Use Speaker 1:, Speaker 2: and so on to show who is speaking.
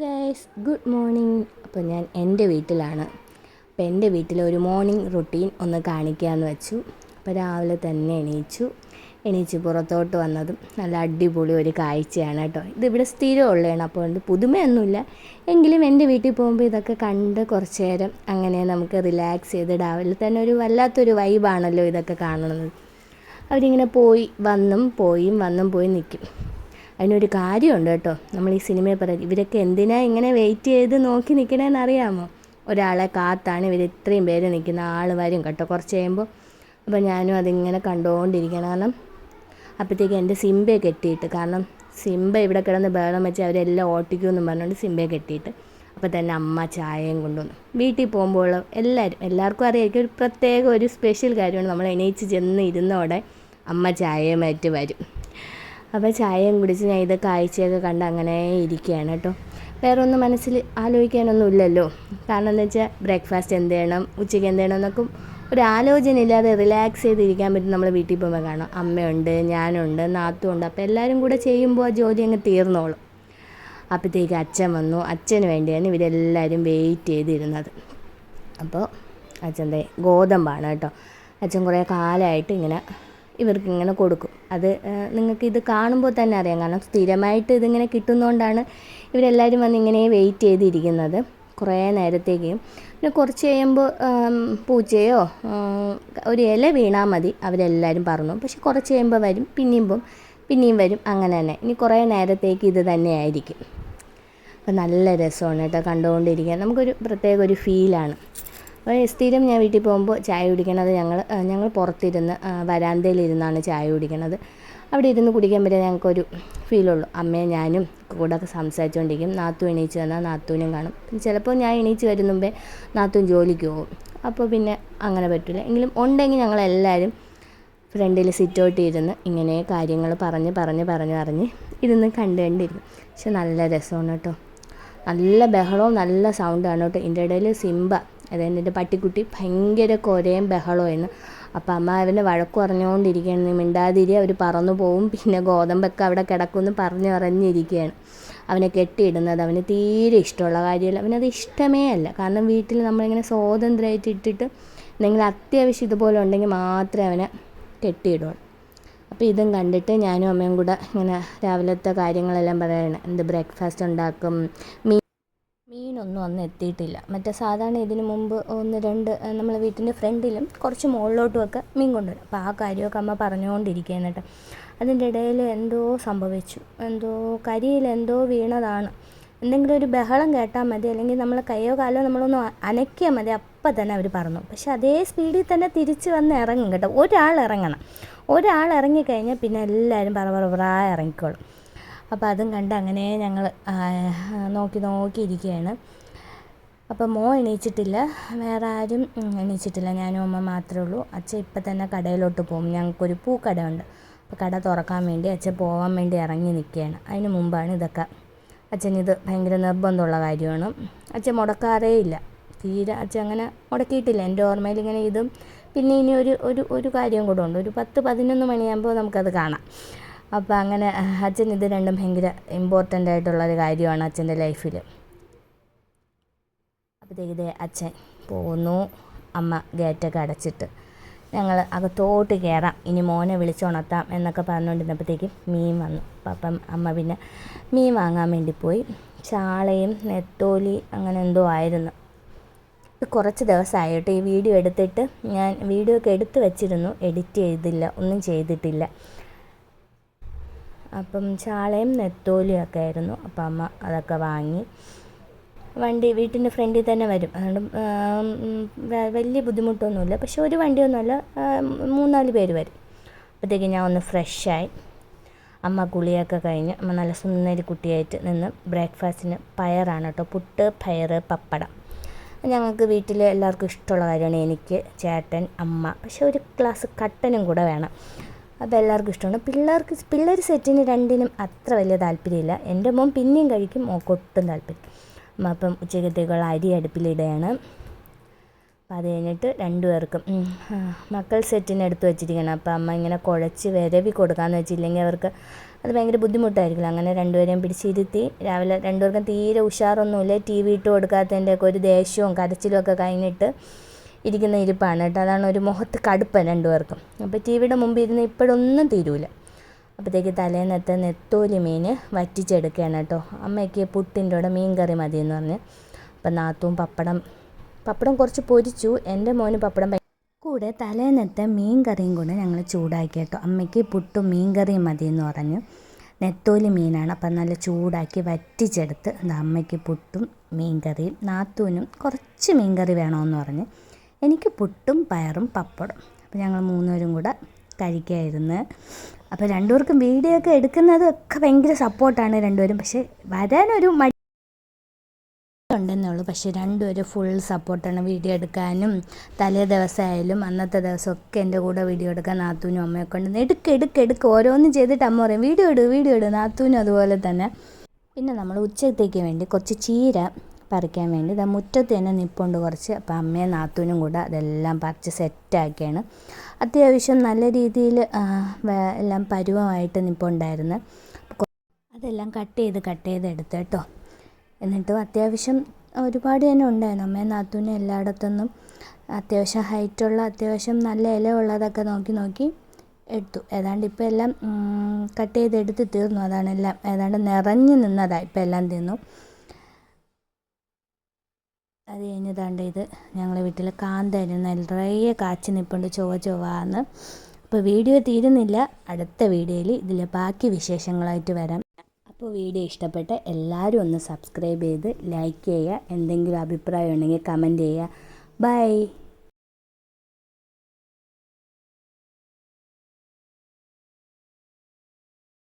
Speaker 1: Guys good morning അപ്പോൾ ഞാൻ എന്റെ വീട്ടിലാണ്. അപ്പോൾ എന്റെ വീട്ടിലെ ഒരു മോർണിംഗ് റുട്ടീൻ ഒന്ന് കാണിക്കാമെന്ന് വെച്ചു. അപ്പോൾ രാവിലെ തന്നെ എണീച്ചു. എണീച്ച് പുറത്തോട്ട് വന്നതും നല്ല അടിപൊളി ഒരു കാഴ്ചയാണ് കേട്ടോ. ഇതിവിടെ സ്ഥിരം ഉള്ളതാണ് അപ്പോൾ ഉണ്ട് പുതുമയൊന്നുമില്ല. എങ്കിലും എന്റെ വീട്ടിൽ പോകുമ്പോൾ ഇതൊക്കെ കണ്ട് കുറച്ച് നേരം അങ്ങനെ നമുക്ക് റിലാക്സ് ചെയ്ത് രാവിലെ തന്നെ ഒരു വല്ലാത്തൊരു വൈബാണല്ലോ ഇതൊക്കെ കാണുന്നത്. അവരിങ്ങനെ പോയി വന്നും പോയും വന്നും പോയി നിൽക്കും അതിനൊരു കാര്യമുണ്ട് കേട്ടോ. നമ്മൾ ഈ സിനിമയെ പറയുന്നത് ഇവരൊക്കെ എന്തിനാ ഇങ്ങനെ വെയിറ്റ് ചെയ്ത് നോക്കി നിൽക്കണേന്ന് അറിയാമോ? ഒരാളെ കാത്താണ് ഇവർ ഇത്രയും പേര് നിൽക്കുന്ന ആൾ വരും കേട്ടോ കുറച്ച് കഴിയുമ്പോൾ അപ്പോൾ ഞാനും അതിങ്ങനെ കണ്ടുകൊണ്ടിരിക്കണം കാരണം അപ്പോഴത്തേക്ക് എന്റെ സിംബയെ കെട്ടിയിട്ട് കാരണം സിംബ ഇവിടെ കിടന്ന് ബഹളം വെച്ച് അവരെല്ലാം ഓട്ടിക്കുമെന്നും പറഞ്ഞുകൊണ്ട് സിംബയെ കെട്ടിയിട്ട് അപ്പോൾ തന്നെ അമ്മ ചായയും കൊണ്ടുവന്നു. വീട്ടിൽ പോകുമ്പോൾ എല്ലാവരും എല്ലാവർക്കും അറിയാമായിരിക്കും ഒരു പ്രത്യേക ഒരു സ്പെഷ്യൽ കാര്യമാണ്. നമ്മൾ എണീച്ച് ചെന്ന് ഇരുന്നോടെ അമ്മ ചായയുമായിട്ട് വരും. അപ്പോൾ ചായയും കുടിച്ച് ഞാൻ ഇത് കാഴ്ചയൊക്കെ കണ്ട് അങ്ങനെ ഇരിക്കുകയാണ് കേട്ടോ. വേറെ ഒന്നും മനസ്സിൽ ആലോചിക്കാനൊന്നും ഇല്ലല്ലോ കാരണം എന്താ വെച്ചാൽ ബ്രേക്ക്ഫാസ്റ്റ് എന്ത് ചെയ്യണം ഉച്ചയ്ക്ക് എന്ത് ചെയ്യണം എന്നൊക്കെ ഒരു ആലോചന ഇല്ലാതെ റിലാക്സ് ചെയ്തിരിക്കാൻ പറ്റും നമ്മൾ വീട്ടിൽ പോകുമ്പോൾ കാണാം. അമ്മയുണ്ട് ഞാനുണ്ട് നാത്തുണ്ട് അപ്പോൾ എല്ലാവരും കൂടെ ചെയ്യുമ്പോൾ ആ ജോലി അങ്ങ് തീർന്നോളും. അപ്പോഴത്തേക്ക് അച്ഛൻ വന്നു. അച്ഛന് വേണ്ടിയാണ് ഇവരെല്ലാവരും വെയിറ്റ് ചെയ്തിരുന്നത്. അപ്പോൾ അച്ഛന്റെ ഗോതമ്പാണ് കേട്ടോ. അച്ഛൻ കുറേ കാലമായിട്ട് ഇങ്ങനെ ഇവർക്കിങ്ങനെ കൊടുക്കും. അത് നിങ്ങൾക്ക് ഇത് കാണുമ്പോൾ തന്നെ അറിയാം. കാരണം സ്ഥിരമായിട്ട് ഇതിങ്ങനെ കിട്ടുന്നതുകൊണ്ടാണ് ഇവരെല്ലാവരും വന്ന് ഇങ്ങനെ വെയിറ്റ് ചെയ്തിരിക്കുന്നത് കുറേ നേരത്തേക്ക്. പിന്നെ കുറച്ച് കഴിയുമ്പോൾ പൂച്ചയോ ഒരു ഇല വീണാൽ മതി അവരെല്ലാവരും പറഞ്ഞു. പക്ഷെ കുറച്ച് കഴിയുമ്പോൾ വരും പിന്നെയും പിന്നെയും വരും അങ്ങനെ തന്നെ. ഇനി കുറേ നേരത്തേക്ക് ഇത് തന്നെയായിരിക്കും അപ്പോൾ നല്ല രസമാണ് കേട്ടോ കണ്ടുകൊണ്ടിരിക്കാൻ. നമുക്കൊരു പ്രത്യേക ഒരു ഫീലാണ് സ്ഥിരം ഞാൻ വീട്ടിൽ പോകുമ്പോൾ ചായ കുടിക്കണത് ഞങ്ങൾ ഞങ്ങൾ പുറത്തിരുന്ന് വരാന്തയിലിരുന്നാണ് ചായ കുടിക്കണത്. അവിടെ ഇരുന്ന് കുടിക്കാൻ പറ്റിയ ഞങ്ങൾക്കൊരു ഫീലുള്ളൂ അമ്മയും ഞാനും കൂടെ സംസാരിച്ചുകൊണ്ടിരിക്കും. നാത്തു എണീച്ച് വന്നാൽ നാത്തൂനും കാണും. ചിലപ്പോൾ ഞാൻ എണീച്ച് വരുന്ന മുമ്പേ നാത്തൂൻ ജോലിക്ക് പോകും. അപ്പോൾ പിന്നെ അങ്ങനെ പറ്റില്ല എങ്കിലും ഉണ്ടെങ്കിൽ ഞങ്ങളെല്ലാവരും ഫ്രണ്ടിൽ സിറ്റ് ഔട്ട് ഇരുന്ന് ഇങ്ങനെ കാര്യങ്ങൾ പറഞ്ഞ് പറഞ്ഞ് പറഞ്ഞ് പറഞ്ഞ് ഇരുന്ന് കണ്ട് കണ്ടിരുന്നു പക്ഷെ നല്ല രസമാണ് കേട്ടോ. നല്ല ബഹളവും നല്ല സൗണ്ടാണ് കേട്ടോ. ഇതിന്റെ ഇടയിൽ സിംബ അതായത് എന്റെ പട്ടിക്കുട്ടി ഭയങ്കര കുരയും ബഹളമായിരുന്നു അപ്പം അമ്മ അവനെ വഴക്ക് പറഞ്ഞുകൊണ്ടിരിക്കുകയാണ് മിണ്ടാതിരി അവർ പറന്നു പോവും. പിന്നെ ഗോതമ്പൊക്കെ അവിടെ കിടക്കുമെന്ന് പറഞ്ഞു പറഞ്ഞിരിക്കുകയാണ്. അവനെ കെട്ടിയിടുന്നത് അവന് തീരെ ഇഷ്ടമുള്ള കാര്യമല്ല. അവനത് ഇഷ്ടമേ അല്ല. കാരണം വീട്ടിൽ നമ്മളിങ്ങനെ സ്വാതന്ത്ര്യമായിട്ട് ഇട്ടിട്ട് എന്തെങ്കിലും അത്യാവശ്യം ഇതുപോലെ ഉണ്ടെങ്കിൽ മാത്രമേ അവനെ കെട്ടിയിടുള്ളൂ. അപ്പോൾ ഇതും കണ്ടിട്ട് ഞാനും അമ്മയും കൂടെ ഇങ്ങനെ രാവിലത്തെ കാര്യങ്ങളെല്ലാം പറയണം. എന്ത് ബ്രേക്ക്ഫാസ്റ്റ് ഉണ്ടാക്കും മീൻ മീനൊന്നും അന്ന് എത്തിയിട്ടില്ല. മറ്റേ സാധാരണ ഇതിനു മുമ്പ് ഒന്ന് രണ്ട് നമ്മളെ വീട്ടിന്റെ ഫ്രണ്ടിലും കുറച്ച് മുകളിലോട്ടുമൊക്കെ മീൻ കൊണ്ടുവരും. അപ്പോൾ ആ കാര്യമൊക്കെ അമ്മ പറഞ്ഞുകൊണ്ടിരിക്കുകയാണ് കേട്ടോ. അതിന്റെ ഇടയിൽ എന്തോ സംഭവിച്ചു. എന്തോ കരിയിൽ എന്തോ വീണതാണ്. എന്തെങ്കിലും ഒരു ബഹളം കേട്ടാൽ മതി. അല്ലെങ്കിൽ നമ്മൾ കയ്യോ കാലോ നമ്മളൊന്ന് അനക്കിയാൽ മതി. അപ്പം തന്നെ അവർ പറഞ്ഞു. പക്ഷെ അതേ സ്പീഡിൽ തന്നെ തിരിച്ച് വന്ന് ഇറങ്ങും കേട്ടോ. ഒരാൾ ഇറങ്ങണം. ഒരാൾ ഇറങ്ങിക്കഴിഞ്ഞാൽ പിന്നെ എല്ലാവരും പറ പറ ഇറങ്ങിക്കോളും. അപ്പോൾ അതും കണ്ട് അങ്ങനെ ഞങ്ങൾ നോക്കി നോക്കി ഇരിക്കുകയാണ്. അപ്പോൾ മോ എണീച്ചിട്ടില്ല. വേറെ ആരും എണീച്ചിട്ടില്ല. ഞാനും അമ്മ മാത്രമേ ഉള്ളൂ. അച്ഛൻ ഇപ്പം തന്നെ കടയിലോട്ട് പോകും. ഞങ്ങൾക്കൊരു പൂക്കട ഉണ്ട് അപ്പോൾ കട തുറക്കാൻ വേണ്ടി അച്ഛൻ പോകാൻ വേണ്ടി ഇറങ്ങി നിൽക്കുകയാണ്. അതിന് മുമ്പാണ് ഇതൊക്കെ. അച്ഛനിത് ഭയങ്കര നിർബന്ധമുള്ള കാര്യമാണ്. അച്ഛൻ മുടക്കാറേ ഇല്ല. തീരെ അച്ഛൻ അങ്ങനെ മുടക്കിയിട്ടില്ല. എന്റെ ഓർമ്മയിൽ ഇങ്ങനെ ഇതും. പിന്നെ ഇനി ഒരു ഒരു ഒരു കാര്യം കൂടെ ഉണ്ട്. ഒരു പത്ത് പതിനൊന്ന് മണിയാകുമ്പോൾ നമുക്കത് കാണാം. അപ്പോൾ അങ്ങനെ അച്ഛൻ ഇത് രണ്ടും ഭയങ്കര ഇമ്പോർട്ടന്റ് ആയിട്ടുള്ളൊരു കാര്യമാണ് അച്ഛന്റെ ലൈഫിൽ അപ്പോഴത്തേക്കിതേ അച്ഛൻ പോകുന്നു അമ്മ ഗേറ്റൊക്കെ അടച്ചിട്ട്. ഞങ്ങൾ അകത്തോട്ട് കയറാം ഇനി മോനെ വിളിച്ചുണർത്താം എന്നൊക്കെ പറഞ്ഞുകൊണ്ടിരുന്നപ്പോഴത്തേക്കും മീൻ വന്നു. അപ്പം അമ്മ പിന്നെ മീൻ വാങ്ങാൻ വേണ്ടി പോയി. ചാളയും നെത്തോലി അങ്ങനെ എന്തോ ആയിരുന്നു. കുറച്ച് ദിവസമായിട്ട് ഈ വീഡിയോ എടുത്തിട്ട് ഞാൻ വീഡിയോ ഒക്കെ എടുത്ത് വെച്ചിരുന്നു എഡിറ്റ് ചെയ്തില്ല ഒന്നും ചെയ്തിട്ടില്ല. അപ്പം ചാളയും നെത്തോലിയും ഒക്കെ ആയിരുന്നു. അപ്പം അമ്മ അതൊക്കെ വാങ്ങി. വണ്ടി വീട്ടിന്റെ ഫ്രണ്ടിൽ തന്നെ വരും. അതുകൊണ്ട് വലിയ ബുദ്ധിമുട്ടൊന്നുമില്ല. പക്ഷെ ഒരു വണ്ടിയൊന്നുമല്ല. മൂന്നാൽ പേര് വരും. അപ്പോഴത്തേക്ക് ഞാൻ ഒന്ന് ഫ്രഷായി. അമ്മ കുളിയൊക്കെ കഴിഞ്ഞ് അമ്മ നല്ല സുന്ദരി കുട്ടിയായിട്ട് നിന്ന് ബ്രേക്ക്ഫാസ്റ്റിന് പയറാണ് കേട്ടോ. പുട്ട് പയർ പപ്പടം. ഞങ്ങൾക്ക് വീട്ടിൽ എല്ലാവർക്കും ഇഷ്ടമുള്ള കാര്യമാണ് എനിക്ക് ചേട്ടൻ അമ്മ. പക്ഷെ ഒരു ഗ്ലാസ് കട്ടനും കൂടെ വേണം. അപ്പോൾ എല്ലാവർക്കും ഇഷ്ടമാണ്. പിള്ളേർക്ക് പിള്ളേർ സെറ്റിന് രണ്ടിനും അത്ര വലിയ താല്പര്യമില്ല. എന്റെ മോൻ പിന്നെയും കഴിക്കും മോക്കൊട്ടും താല്പര്യം. അപ്പം ഉച്ചക്കത്തേക്കുള്ള അരി അടുപ്പിലിടുകയാണ്. അപ്പോൾ അത് കഴിഞ്ഞിട്ട് രണ്ടുപേർക്കും മക്കൾ സെറ്റിന് എടുത്ത് വെച്ചിരിക്കണം അപ്പോൾ അമ്മ ഇങ്ങനെ കുഴച്ച് വിരവി കൊടുക്കാമെന്ന് വെച്ചില്ലെങ്കിൽ അവർക്ക് അത് ഭയങ്കര ബുദ്ധിമുട്ടായിരിക്കില്ല. അങ്ങനെ രണ്ടുപേരെയും പിടിച്ചിരുത്തി രാവിലെ രണ്ടുപേർക്കും തീരെ ഉഷാറൊന്നുമില്ല. ടി വി ഇട്ട് കൊടുക്കാത്തതിന്റെയൊക്കെ ഒരു ദേഷ്യവും കരച്ചിലും ഒക്കെ കഴിഞ്ഞിട്ട് ഇരിക്കുന്ന ഇരിപ്പാണ് കേട്ടോ. അതാണ് ഒരു മുഖത്ത് കടുപ്പം രണ്ടുപേർക്കും. അപ്പോൾ ടി വിയുടെ മുമ്പ് ഇരുന്ന് ഇപ്പോഴൊന്നും തീരൂല. അപ്പോഴത്തേക്ക് തലേന്നത്തെ നെത്തോലി മീൻ വറ്റിച്ചെടുക്കുകയാണ് കേട്ടോ. അമ്മയ്ക്ക് പുട്ടിന്റെ കൂടെ മീൻ കറി മതി എന്ന് പറഞ്ഞ്. അപ്പം നാത്തും പപ്പടം പപ്പടം കുറച്ച് പൊരിച്ചു. എന്റെ മോന് പപ്പടം കൂടെ തലേന്നത്തെ മീൻ കറിയും കൂടെ ഞങ്ങൾ ചൂടാക്കി കേട്ടോ. അമ്മയ്ക്ക് പുട്ടും മീൻ കറിയും മതി എന്ന് പറഞ്ഞു. നെത്തോലി മീനാണ്. അപ്പം നല്ല ചൂടാക്കി വറ്റിച്ചെടുത്ത് അമ്മയ്ക്ക് പുട്ടും മീൻ കറിയും നാത്തൂനും കുറച്ച് മീൻ കറി വേണമെന്ന് പറഞ്ഞ്. എനിക്ക് പുട്ടും പയറും പപ്പടും. അപ്പോൾ ഞങ്ങൾ മൂന്നുപേരും കൂടെ കഴിക്കായിരുന്നു അപ്പോൾ രണ്ടുപേർക്കും വീഡിയോ ഒക്കെ എടുക്കുന്നതും ഒക്കെ ഭയങ്കര സപ്പോർട്ടാണ് രണ്ടുപേരും. പക്ഷേ വരാനൊരു മടി ഉണ്ടെന്നേ ഉള്ളൂ പക്ഷേ രണ്ടുപേരും ഫുൾ സപ്പോർട്ടാണ് വീഡിയോ എടുക്കാനും. തലേ ദിവസമായാലും അന്നത്തെ ദിവസമൊക്കെ എന്റെ കൂടെ വീഡിയോ എടുക്കാൻ നാത്തൂനും അമ്മയൊക്കെ ഉണ്ട് എടുക്ക് എടുക്ക് എടുക്ക്. ഓരോന്നും ചെയ്തിട്ട് അമ്മ പറയും വീഡിയോ ഇട് വീഡിയോ ഇട്. നാത്തൂനും അതുപോലെ തന്നെ. പിന്നെ നമ്മൾ ഉച്ചത്തേക്ക് വേണ്ടി കുറച്ച് ചീര പറിക്കാൻ വേണ്ടി. ഇതാ മുറ്റത്ത് തന്നെ നിപ്പുണ്ട് കുറച്ച്. അപ്പോൾ അമ്മയും നാത്തൂനും കൂടെ അതെല്ലാം പറിച്ച് സെറ്റാക്കിയാണ്. അത്യാവശ്യം നല്ല രീതിയിൽ എല്ലാം പരുവമായിട്ട് നിപ്പുണ്ടായിരുന്നു. അതെല്ലാം കട്ട് ചെയ്ത് കട്ട് ചെയ്ത് എടുത്ത് കേട്ടോ. എന്നിട്ടും അത്യാവശ്യം ഒരുപാട് തന്നെ ഉണ്ടായിരുന്നു. അമ്മയും നാത്തൂനും എല്ലായിടത്തുനിന്നും അത്യാവശ്യം ഹൈറ്റുള്ള അത്യാവശ്യം നല്ല ഇല ഉള്ളതൊക്കെ നോക്കി നോക്കി എടുത്തു. ഏതാണ്ട് ഇപ്പോൾ എല്ലാം കട്ട് ചെയ്ത് എടുത്ത് തീർന്നു. അതാണ് എല്ലാം. ഏതാണ്ട് നിറഞ്ഞു നിന്നതാണ് ഇപ്പോൾ എല്ലാം തീർന്നു അത് കഴിഞ്ഞതാണ്ട് ഇത് ഞങ്ങളെ വീട്ടിൽ കാന്തായിരുന്നു നിറയെ കാച്ചി നിൽപ്പുണ്ട് ചൊവ്വ ചൊവ്വാന്ന്. അപ്പോൾ വീഡിയോ തീരുന്നില്ല. അടുത്ത വീഡിയോയിൽ ഇതിലെ ബാക്കി വിശേഷങ്ങളായിട്ട് വരാം. അപ്പോൾ വീഡിയോ ഇഷ്ടപ്പെട്ട എല്ലാവരും ഒന്ന് സബ്സ്ക്രൈബ് ചെയ്ത് ലൈക്ക് ചെയ്യുക. എന്തെങ്കിലും അഭിപ്രായം ഉണ്ടെങ്കിൽ കമന്റ് ചെയ്യുക. ബൈ